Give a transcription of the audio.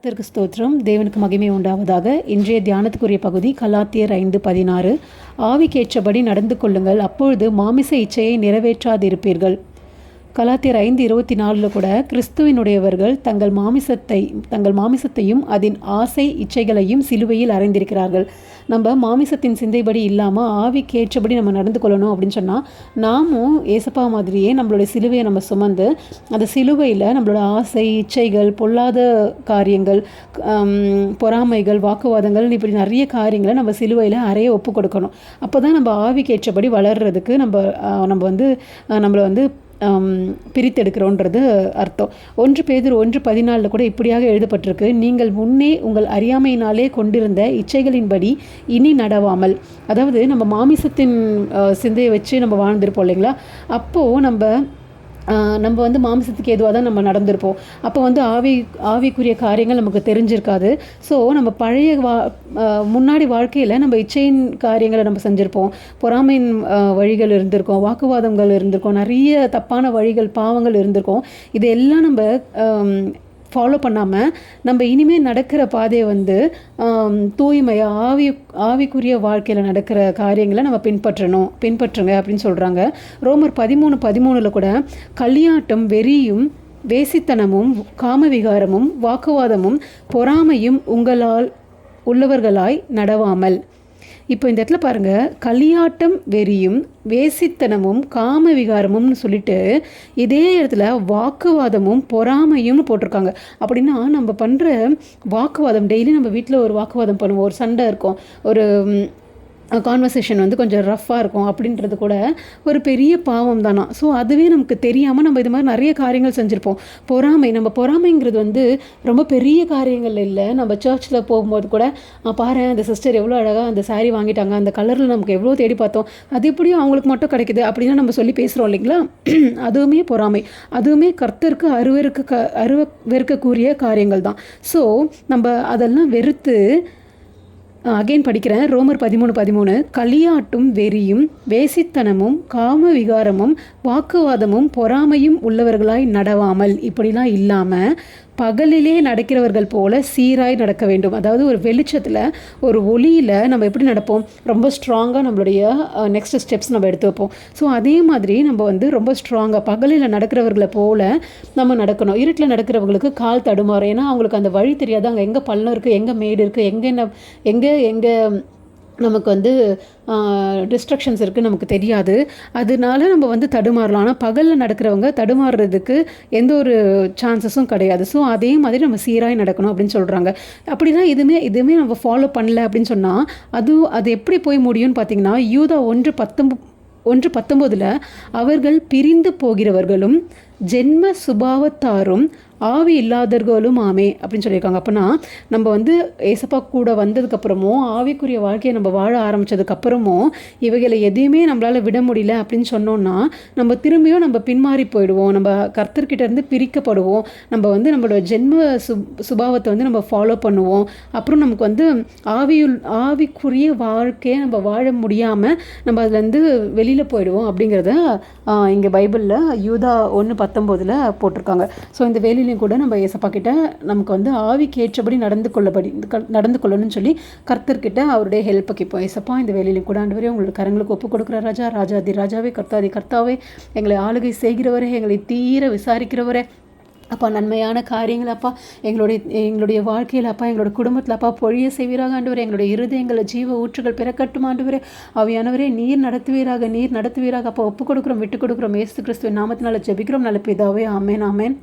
கத்திற்கு ஸ்தோத்திரம். தேவனுக்கு மகிமை உண்டாவதாக. இன்றைய தியானத்துக்குரிய பகுதி கலாத்தியர் ஐந்து பதினாறு. ஆவிக்கேற்றபடி நடந்து கொள்ளுங்கள். அப்பொழுது மாமிச இச்சையை நிறைவேற்றாதிருப்பீர்கள். கலாத்தியர் ஐந்து இருபத்தி நாலில் கூட கிறிஸ்துவினுடையவர்கள் தங்கள் மாமிசத்தை தங்கள் மாமிசத்தையும் அதன் ஆசை இச்சைகளையும் சிலுவையில் அறைந்திருக்கிறார்கள் நம்ம மாமிசத்தின் சிந்தைப்படி இல்லாமல் ஆவிக்கேற்றபடி நம்ம நடந்து கொள்ளணும் அப்படின்னு சொன்னால் நாமும் ஏசப்பா மாதிரியே நம்மளுடைய சிலுவையை நம்ம சுமந்து அந்த சிலுவையில் நம்மளோட ஆசை இச்சைகள் பொல்லாத காரியங்கள் பொறாமைகள் வாக்குவாதங்கள் இப்படி நிறைய காரியங்களை நம்ம சிலுவையில் அறைய ஒப்பு கொடுக்கணும். அப்போ தான் நம்ம ஆவிக்கேற்றபடி வளர்றதுக்கு நம்ம நம்ம வந்து நம்மளை வந்து பிரித்தெடுக்கிறோன்றது அர்த்தம். ஒன்று பேதர் ஒன்று பதினாலில் கூட இப்படியாக எழுதப்பட்டிருக்கு. நீங்கள் முன்னே உங்கள் அறியாமையினாலே கொண்டிருந்த இச்சைகளின்படி இனி நடவாமல். அதாவது நம்ம மாமிசத்தின் சிந்தையை வச்சு நம்ம வாழ்ந்திருப்போம் இல்லைங்களா? அப்போது நம்ம நம்ம வந்து மாம்சத்துக்கு எதுவாக தான் நம்ம நடந்திருப்போம். அப்போ வந்து ஆவி ஆவிக்குரிய காரியங்கள் நமக்கு தெரிஞ்சிருக்காது. ஸோ நம்ம பழைய வா முன்னாடி வாழ்க்கையில் நம்ம இச்சையின் காரியங்களை நம்ம செஞ்சுருப்போம். பொறாமையின் வழிகள் இருந்திருக்கோம் வாக்குவாதங்கள் இருந்திருக்கோம் நிறைய தப்பான வழிகள் பாவங்கள் இருந்திருக்கோம். இதெல்லாம் நம்ம ஃபாலோ பண்ணாமல் நம்ம இனிமேல் நடக்கிற பாதையை வந்து தூய்மையாக ஆவி ஆவிக்குரிய வாழ்க்கையில் நடக்கிற காரியங்களை நம்ம பின்பற்றணும். பின்பற்றுங்க அப்படின்னு சொல்கிறாங்க ரோமர் பதிமூணு பதிமூணில் கூட கல்யாட்டம் வெறியும் வேசித்தனமும் காமவிகாரமும் வாக்குவாதமும் பொறாமையும் உங்களால் உள்ளவர்களாய் நடவாமல். இப்போ இந்த இடத்துல பாருங்க களியாட்டம் வெறியும் வேசித்தனமும் காம விகாரமும்னு சொல்லிட்டு இதே இடத்துல வாக்குவாதமும் பொறாமையும் போட்டிருக்காங்க. அப்படின்னா நம்ம பண்ணுற வாக்குவாதம் டெய்லி நம்ம வீட்டில் ஒரு வாக்குவாதம் பண்ணுவோம். ஒரு சண்டை இருக்கும். ஒரு கான்வர்சேஷன் வந்து கொஞ்சம் ரஃப்பாக இருக்கும் அப்படின்றது கூட ஒரு பெரிய பாவம் தானா? ஸோ அதுவே நமக்கு தெரியாமல் நம்ம இது மாதிரி நிறைய காரியங்கள் செஞ்சுருப்போம். பொறாமை நம்ம பொறாமைங்கிறது வந்து ரொம்ப பெரிய காரியங்கள் இல்லை. நம்ம சர்ச்சில் போகும்போது கூட பாரு அந்த சிஸ்டர் எவ்வளோ அழகாக அந்த சாரீ வாங்கிட்டாங்க. அந்த கலரில் நமக்கு எவ்வளோ தேடி பார்த்தோம். அது எப்படியும் அவங்களுக்கு மட்டும் கிடைக்குது. அப்படின்னு நம்ம சொல்லி பேசுகிறோம் இல்லைங்களா? அதுவுமே பொறாமை. அதுவுமே கர்த்தருக்கு அருவருக்கு க அருவ வெறுக்கக்கூடிய காரியங்கள் தான். ஸோ நம்ம அதெல்லாம் வெறுத்து அகைன் படிக்கிறேன். ரோமர் பதிமூணு பதிமூணு. களியாட்டும் வெறியும் வேசித்தனமும் காம விகாரமும் வாக்குவாதமும் பொறாமையும் உள்ளவர்களாய் நடவாமல். இப்படிலாம் இல்லாமல் பகலிலே நடக்கிறவர்கள் போல சீராய் நடக்க வேண்டும். அதாவது ஒரு வெளிச்சத்தில் ஒரு ஒளியில் நம்ம எப்படி நடப்போம்? ரொம்ப ஸ்ட்ராங்காக நம்மளுடைய நெக்ஸ்ட் ஸ்டெப்ஸ் நம்ம எடுத்து வைப்போம். ஸோ அதே மாதிரி நம்ம வந்து ரொம்ப ஸ்ட்ராங்காக பகலில் நடக்கிறவர்களை போல நம்ம நடக்கணும். இருட்டில் நடக்கிறவங்களுக்கு கால் தடுமாறும். ஏன்னா அவங்களுக்கு அந்த வழி தெரியாது. அங்கே எங்கே பள்ளம் இருக்குது எங்கே மேடு இருக்குது எங்கே என்ன எங்கே எங்கே நமக்கு வந்து டிஸ்ட்ரக்ஷன்ஸ் இருக்குது நமக்கு தெரியாது. அதனால நம்ம வந்து தடுமாறலாம். ஆனால் பகலில் நடக்கிறவங்க தடுமாறுறதுக்கு எந்த ஒரு சான்சஸும் கிடையாது. ஸோ அதே மாதிரி நம்ம சீராகி நடக்கணும் அப்படின்னு சொல்கிறாங்க அப்படின்னா இதுவுமே இதுவுமே நம்ம ஃபாலோ பண்ணல அப்படின்னு சொன்னால் அது அது எப்படி போய் முடியும்னு பார்த்தீங்கன்னா யூதா ஒன்று பத்தொம்பது ஒன்று பத்தொம்போதில் அவர்கள் பிரிந்து போகிறவர்களும் ஜென்ம சுபாவத்தாரும் ஆவி இல்லாதவர்களும் ஆமே அப்படின்னு சொல்லியிருக்காங்க. அப்போனா நம்ம வந்து ஏசப்பா கூட வந்ததுக்கப்புறமும் ஆவிக்குரிய வாழ்க்கையை நம்ம வாழ ஆரம்பித்ததுக்கப்புறமும் இவைகளை எதையுமே நம்மளால் விட முடியல அப்படின்னு சொன்னோன்னா நம்ம திரும்பியும் நம்ம பின்மாறி போயிடுவோம். நம்ம கர்த்தர்கிட்ட இருந்து பிரிக்கப்படுவோம். நம்ம வந்து நம்மளோட ஜென்ம சு சுபாவத்தை வந்து நம்ம ஃபாலோ பண்ணுவோம். அப்புறம் நமக்கு வந்து ஆவியுள் ஆவிக்குரிய வாழ்க்கையை நம்ம வாழ முடியாமல் நம்ம அதுலேருந்து வெளியில் போயிடுவோம் அப்படிங்கிறத இங்கே பைபிளில் யூதா ஒன்று பத்தொம்போதில் போட்டிருக்காங்க. ஸோ இந்த வேலையிலையும் கூட நம்ம ஏசப்பா கிட்ட நமக்கு வந்து ஆவிக்கு ஏற்றபடி நடந்து கொள்ளபடி நடந்து கொள்ளணும்னு சொல்லி கர்த்தர்கிட்ட அவருடைய ஹெல்ப்பை கேட்போம் ஏசப்பா இந்த வேலையிலையும் கூட வரையும் உங்களுக்கு கரங்களுக்கு ஒப்பு கொடுக்குற ராஜா. ராஜாதி ராஜாவே கர்த்தாதி கர்த்தாவே எங்களை ஆளுகை செய்கிறவரே எங்களை தீர விசாரிக்கிறவரே அப்பா நன்மையான காரியங்கள் அப்பா எங்களுடைய எங்களுடைய வாழ்க்கையில் அப்பா எங்களோட குடும்பத்தில் அப்பா பொழிய செய்வீராக ஆண்டவரே. எங்களுடைய இருதயங்களை ஜீவ ஊற்றுகள் பிறக்கட்டும் ஆண்டவரே. அவையானவரே நீர் நடத்துவீராக நீர் நடத்துவீராக. அப்பா ஒப்பு கொடுக்குறோம் விட்டு கொடுக்குறோம் ஏசு கிறிஸ்துவின் நாமத்தினால ஜெபிக்கிறோம் நல்ல பிதாவே. ஆமேன் ஆமேன்.